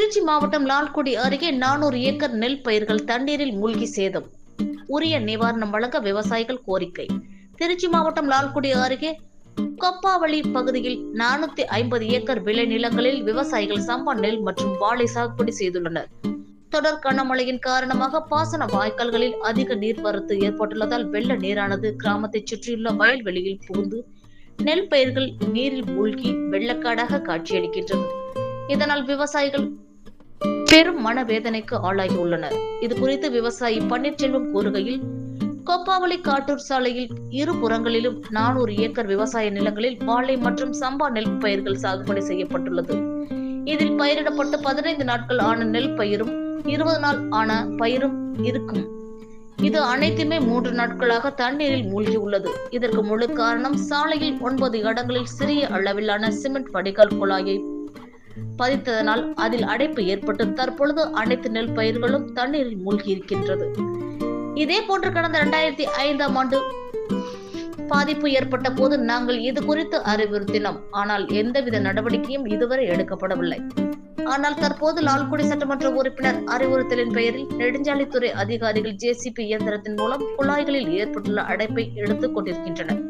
திருச்சி மாவட்டம் லால்குடி அருகே நானூறு ஏக்கர் நெல் பயிர்கள் தண்ணீரில் மூழ்கி சேதம். உரிய நிவாரணம் வழங்க விவசாயிகள் கோரிக்கை. திருச்சி மாவட்டம் லால்குடி அருகே கொப்பாவளி பகுதியில் நானூத்தி ஐம்பது ஏக்கர் விளை நிலங்களில் விவசாயிகள் சம்பா நெல் மற்றும் வாழை சாகுபடி செய்துள்ளனர். தொடர் கனமழையின் காரணமாக பாசன வாய்க்கால்களில் அதிக நீர்வரத்து ஏற்பட்டுள்ளதால் வெள்ள நீரானது கிராமத்தை சுற்றியுள்ள வயல்வெளியில் புகுந்து நெல் பயிர்கள் நீரில் மூழ்கி வெள்ளக்காடாக காட்சியளிக்கின்றது இதனால் விவசாயிகள் பெரும் மனவேதனைக்கு ஆளாகியுள்ளனர். இது குறித்து விவசாயி பன்னீர்செல்வம் கூறுகையில் கொப்பாவளி காட்டூர் சாலையில் இரு புறங்களிலும் நானூறு ஏக்கர் விவசாய நிலங்களில் வாழை மற்றும் சம்பா நெல் பயிர்கள் சாகுபடி செய்யப்பட்டுள்ளது. இதில் பயிரிடப்பட்டு பதினைந்து நாட்கள் ஆன நெல் பயிரும் இருபது நாள் ஆன பயிரும் இருக்கும். இது அனைத்துமே மூன்று நாட்களாக தண்ணீரில் மூழ்கி உள்ளது இதற்கு முழு காரணம் சாலையில் ஒன்பது இடங்களில் சிறிய அளவிலான சிமெண்ட் வடிகால் குழாயை பதித்ததனால் அதில் அடைப்பு ஏற்பட்டு தற்பொழுது அனைத்து நெல் பயிர்களும் தண்ணீரில் மூழ்கி இருக்கின்றது இதே போன்று கடந்த இரண்டாயிரத்தி ஐந்தாம் ஆண்டு பாதிப்பு ஏற்பட்ட போது நாங்கள் இது குறித்து அறிவுறுத்தினோம். ஆனால் எந்தவித நடவடிக்கையும் இதுவரை எடுக்கப்படவில்லை. ஆனால் தற்போது லால்குடி சட்டமன்ற உறுப்பினர் அறிவுறுத்தலின் பெயரில் நெடுஞ்சாலைத்துறை அதிகாரிகள் ஜேசிபி இயந்திரத்தின் மூலம் குழாய்களில் ஏற்பட்டுள்ள அடைப்பை எடுத்துக் கொண்டிருக்கின்றனர்.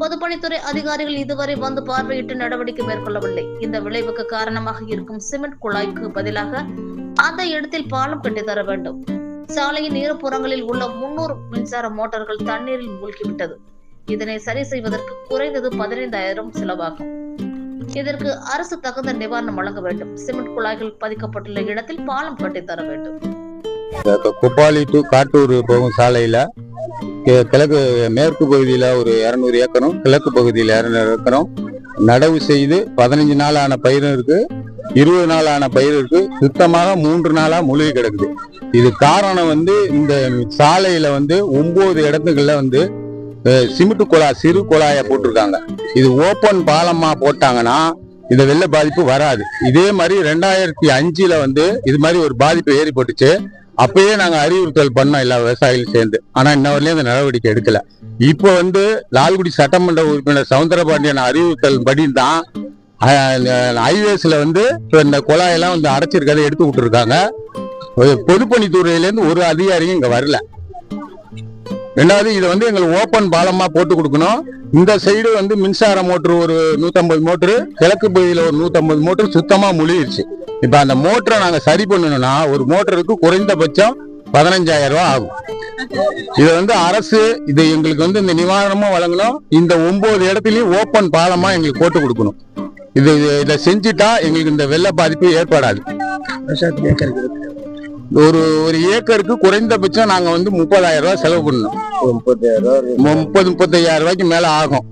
பொதுப்பணித்துறை அதிகாரிகள் இதுவரை வந்து பார்வையிட்டு நடவடிக்கை மேற்கொள்ளவில்லை. இந்த விளைவுக்கு காரணமாக இருக்கும் சிமெண்ட் குழாய்க்கு பதிலாக அந்த இடத்தில் பாலம் கட்டித்தர வேண்டும். சாலையின் இருபுறங்களில் உள்ள முன்னூறு மின்சார மோட்டார்கள் தண்ணீரில் மூழ்கிவிட்டது. இதனை சரி செய்வதற்கு குறைந்தது பதினைந்தாயிரம் செலவாகும். இதற்கு அரசு தகுந்த நிவாரணம் வழங்க வேண்டும். சிமெண்ட் குழாய்கள் பதிக்கப்பட்டுள்ள இடத்தில் பாலம் கட்டித்தர வேண்டும். இந்த டு காட்டூர் போகும் சாலையில கிழக்கு மேற்கு பகுதியில் ஒரு இரநூறு ஏக்கரும் கிழக்கு பகுதியில் இரநூறு ஏக்கரும் நடவு செய்து பதினஞ்சு நாள் ஆன பயிரும் இருக்கு. இருபது நாள் ஆன பயிர் இருக்கு. சுத்தமாக மூன்று நாளா முழுகி கிடக்குது. இது காரணம் வந்து இந்த சாலையில வந்து ஒன்பது இடத்துக்குள்ள வந்து அஹ், சிமெண்ட் குழாய் சிறு குழாயை போட்டிருக்காங்க. இது ஓப்பன் பாலமா போட்டாங்கன்னா இந்த வெள்ள பாதிப்பு வராது. இதே மாதிரி ரெண்டாயிரத்தி அஞ்சுல வந்து இது மாதிரி ஒரு பாதிப்பு ஏற்பட்டுச்சு அப்பயே நாங்க அறிவுறுத்தல் பண்ணோம் எல்லா விவசாயிகளும் சேர்ந்து. ஆனா இன்ன வரையிலும் அந்த நடவடிக்கை எடுக்கல. இப்போ வந்து லால்குடி சட்டமன்ற உறுப்பினர் சவுந்தரபாண்டியன் அறிவுறுத்தல் படி தான் ஹைவேஸ்ல வந்து இந்த குழாயெல்லாம் வந்து அடைச்சிருக்கதை எடுத்து விட்டுருக்காங்க ஒரு பொதுப்பணித்துறையில இருந்து ஒரு அதிகாரியும் இங்க வரல. ரெண்டாவது இதை வந்து எங்களுக்கு ஓப்பன் பாலமா போட்டு கொடுக்கணும். இந்த சைடு வந்து மின்சார மோட்டர் ஒரு நூத்தம்பது மோட்ரு கிழக்கு பகுதியில் ஒரு நூத்தம்பது மோட்டர் சுத்தமா முழுகிருச்சு. இப்ப அந்த மோட்டரை நாங்க சரி பண்ணணும்னா ஒரு மோட்டருக்கு குறைந்தபட்சம் பதினஞ்சாயிரம் ரூபாய் ஆகும். இது வந்து அரசு இது எங்களுக்கு வந்து இந்த நிவாரணமும் வழங்கணும். இந்த ஒன்பது இடத்துலயும் ஓப்பன் பாலமா எங்களுக்கு போட்டு கொடுக்கணும். இது இது- இதை செஞ்சுட்டா எங்களுக்கு இந்த வெள்ள பாதிப்பு ஏற்படாது. ஒரு ஒரு ஏக்கருக்கு குறைந்தபட்சம் நாங்க வந்து முப்பதாயிரம் ரூபாய் செலவு பண்ணணும். முப்பது முப்பத்தையாயிரம் ரூபாய்க்கு மேல ஆகும்.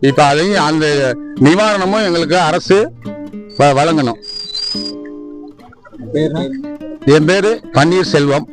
இப்ப அதையும் அந்த நிவாரணமும் எங்களுக்கு அரசு வ- வழங்கணும். என் பேரு? பன்னீர்செல்வம்.